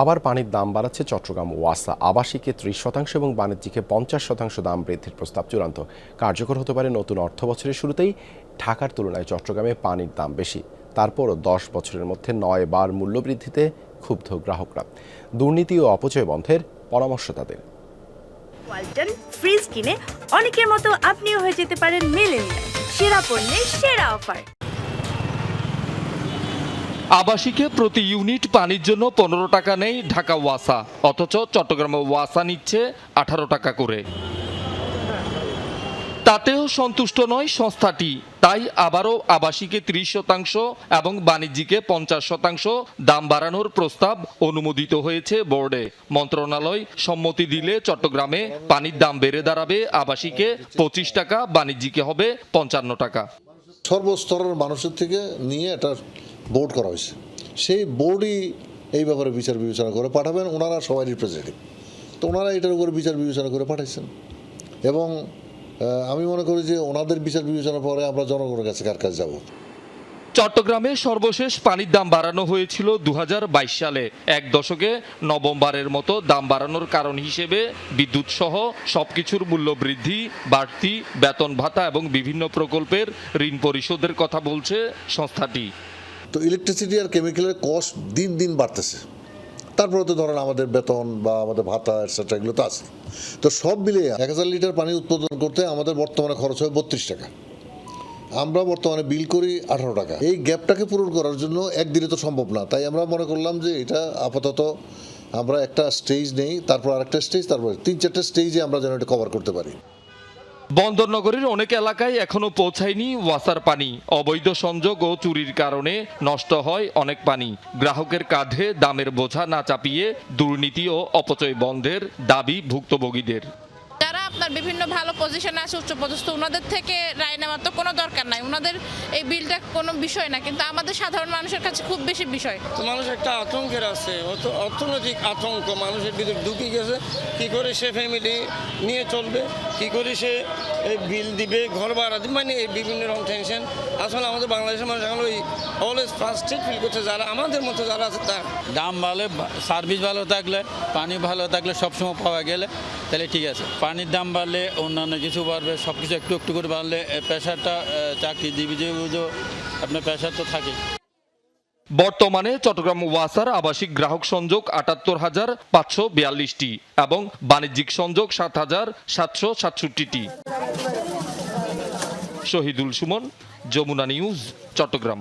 আবার পানির দাম বাড়াচ্ছে চট্টগ্রাম ওয়াসা আবাসিকে ত্রিশ শতাংশ এবং বাণিজ্যিকে পঞ্চাশ শতাংশ দাম বৃদ্ধির প্রস্তাব চূড়ান্ত। কার্যকর হতে পারে নতুন অর্থ বছরের শুরুতেই। ঢাকার তুলনায় চট্টগ্রামে পানির দাম বেশি। তারপরও দশ বছরের মধ্যে নয় বার মূল্যবৃদ্ধিতে ক্ষুব্ধ গ্রাহকরা। দুর্নীতি ও অপচয় বন্ধের পরামর্শ তাদের। ওয়ালটন ফ্রিজ কিনে অনেকের মতো আপনিও হয়ে যেতে পারেন সেরা পণ্যের সেরা অফার। আবাসিকে প্রতি ইউনিট পানির জন্য পনেরো টাকা নেই ঢাকা ওয়াসা। অথচ চট্টগ্রামে ওয়াসা নিচ্ছে আঠারো টাকা করে। তাতেও সন্তুষ্ট নয় সংস্থাটি। তাই আবারও আবাসিকে ত্রিশ শতাংশ এবং বাণিজ্যিকে পঞ্চাশ শতাংশ দাম বাড়ানোর প্রস্তাব অনুমোদিত হয়েছে বোর্ডে। মন্ত্রণালয় সম্মতি দিলে চট্টগ্রামে পানির দাম বেড়ে দাঁড়াবে। আবাসিকে পঁচিশ টাকা, বাণিজ্যিকে হবে পঞ্চান্ন টাকা। সর্বস্তরের মানুষের থেকে নিয়ে একটা বোর্ড করা হয়েছে। সেই বোর্ডই এই ব্যাপারে বিচার বিবেচনা করে পাঠাবেন, ওনারা সবাই রিপ্রেজেন্টেটিভ তো ওনারা এটার উপরে বিচার বিবেচনা করে পাঠাইছেন। এবং আমি মনে করি যে ওনাদের বিচার বিবেচনা পরে আমরা জনগণের কাছে কার কাছে যাব? চট্টগ্রামে সর্বশেষ পানির দাম বাড়ানো হয়েছিল দু হাজার বাইশ সালে। এক দশকে নবমবারের মতো দাম বাড়ানোর কারণ হিসেবে বিদ্যুৎ সহ সবকিছুর মূল্য বৃদ্ধি, বাড়তি বেতন ভাতা এবং বিভিন্ন প্রকল্পের ঋণ পরিশোধের কথা বলছে সংস্থাটি। তো ইলেকট্রিসিটি আর কেমিক্যালের কস্ট দিন দিন বাড়তেছে। তারপরে তো ধরেন আমাদের বেতন বা আমাদের ভাতা এটসেট্রা এগুলো তো আছে তো সব মিলিয়ে এক হাজার লিটার পানি উৎপাদন করতে আমাদের বর্তমানে খরচ হয় বত্রিশ টাকা। আমরা বর্তমানে বিল করি আঠারো টাকা। এই গ্যাপটাকে পূরণ করার জন্য একদিনে তো সম্ভব না। তাই আমরা মনে করলাম যে এটা আপাতত আমরা একটা স্টেজ নেই, তারপর আরেকটা স্টেজ তারপর তিন চারটা স্টেজে আমরা যেন এটা কভার করতে পারি। বন্দরনগরীর অনেক এলাকায় এখনও পৌঁছায়নি ওয়াসার পানি। অবৈধ সংযোগ ও চুরির কারণে নষ্ট হয় অনেক পানি। গ্রাহকের কাঁধে দামের বোঝা না চাপিয়ে দুর্নীতি ও অপচয় বন্ধের দাবি ভুক্তভোগীদের। আপনার বিভিন্ন ভালো পজিশনে আছে উচ্চপদস্থ ওনাদের থেকে রায় নেওয়ার তো কোনো দরকার নাই। ওনাদের এই বিলটা কোনো বিষয় না কিন্তু আমাদের সাধারণ মানুষের কাছে খুব বেশি বিষয়। তো মানুষ একটা আতঙ্কের আছে অত- অর্থনৈতিক আতঙ্ক মানুষের ভিতরে ঢুকে গেছে কি করে সে ফ্যামিলি নিয়ে চলবে কি করে সে এই বিল দিবে ঘর ভাড়া দিবে মানে এই বিভিন্ন রকম টেনশন আসলে আমাদের বাংলাদেশের মানুষ এখন ওই অলওয়েজ ফার্স্টেড ফিল করছে যারা আমাদের মতো যারা আছে তার। দাম ভালো সার্ভিস ভালো থাকলে পানি ভালো থাকলে সবসময় পাওয়া গেলে তাহলে ঠিক আছে। পানির দাম বাড়লে অন্যান্য কিছু বাড়বে সব কিছু একটু একটু করে বাড়লে এ, চাকরিজীবী যে আপনার প্রেশার তো থাকেই বর্তমানে চট্টগ্রাম ওয়াসার আবাসিক গ্রাহক সংযোগ আটাত্তর হাজার পাঁচশো বিয়াল্লিশটি এবং বাণিজ্যিক সংযোগ সাত হাজার সাতশো সাতষট্টিটি। শহীদুল সুমন যমুনা নিউজ চট্টগ্রাম।